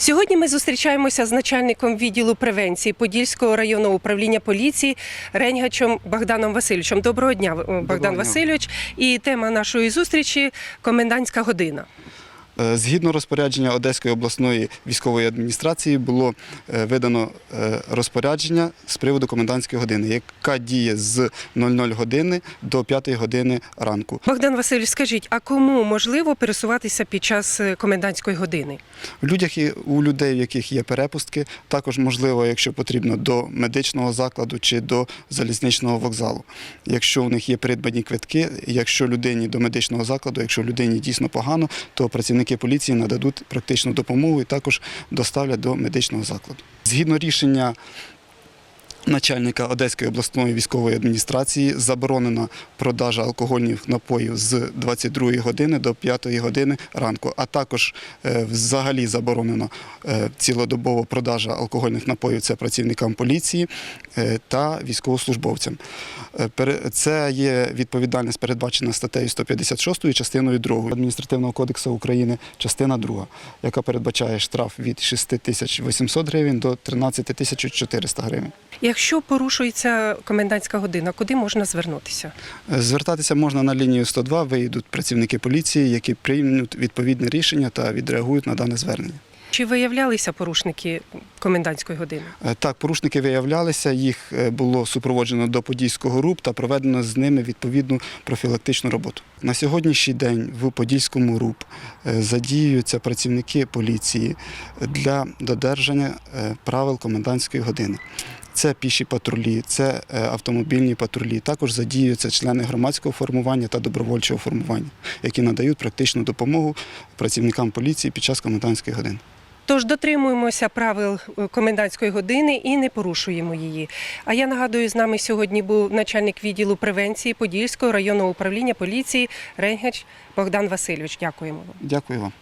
Сьогодні ми зустрічаємося з начальником відділу превенції Подільського районного управління поліції Реньгачем Богданом Васильовичем. Доброго дня, Богдан дня. Васильович. І тема нашої зустрічі комендантська година. Е, Згідно розпорядження Одеської обласної військової адміністрації було е, видано е, розпорядження з приводу комендантської години, яка діє з 00 години до 5 години ранку. Богдан Васильович, скажіть, а кому можливо пересуватися під час комендантської години? У людях і- у людей, в яких є перепустки, також можливо, якщо потрібно, до медичного закладу чи до залізничного вокзалу. Якщо у них є придбані квитки, якщо людині до медичного закладу, якщо людині дійсно погано, то працівники поліції нададуть практичну допомогу і також доставлять до медичного закладу. Згідно рішення. Начальника Одеської обласної військової адміністрації заборонена продажа алкогольних напоїв з 22 години до 5 години ранку, а також е, взагалі заборонено е, цілодобово продажа алкогольних напоїв це працівникам поліції е, та військовослужбовцям. Це є відповідальність передбачена статтею 156 частиною 2 адміністративного кодексу України, частина 2, яка передбачає штраф від 6 тисяч 800 гривень до 13 тисяч 400 гривень. Якщо порушується комендантська година, куди можна звернутися? Звертатися можна на лінію 102, виїдуть працівники поліції, які приймуть відповідне рішення та відреагують на дане звернення. Чи виявлялися порушники комендантської години? Е, Так, порушники виявлялися, їх е, було супроводжено до Подільського РУП та проведено з ними відповідну профілактичну роботу. На сьогоднішній день в Подільському РУП е, задіюються працівники поліції для додержання правил комендантської години. Це піші патрулі, це е, автомобільні патрулі. Також задіюються члени громадського формування та добровольчого формування, які надають практичну допомогу працівникам поліції під час комендантської години. Тож дотримуємося правил е, комендантської години і не порушуємо її. А я нагадую, з нами сьогодні був начальник відділу превенції Подільського районного управління поліції Ренгач Богдан Васильович. Дякуємо вам. Дякую вам.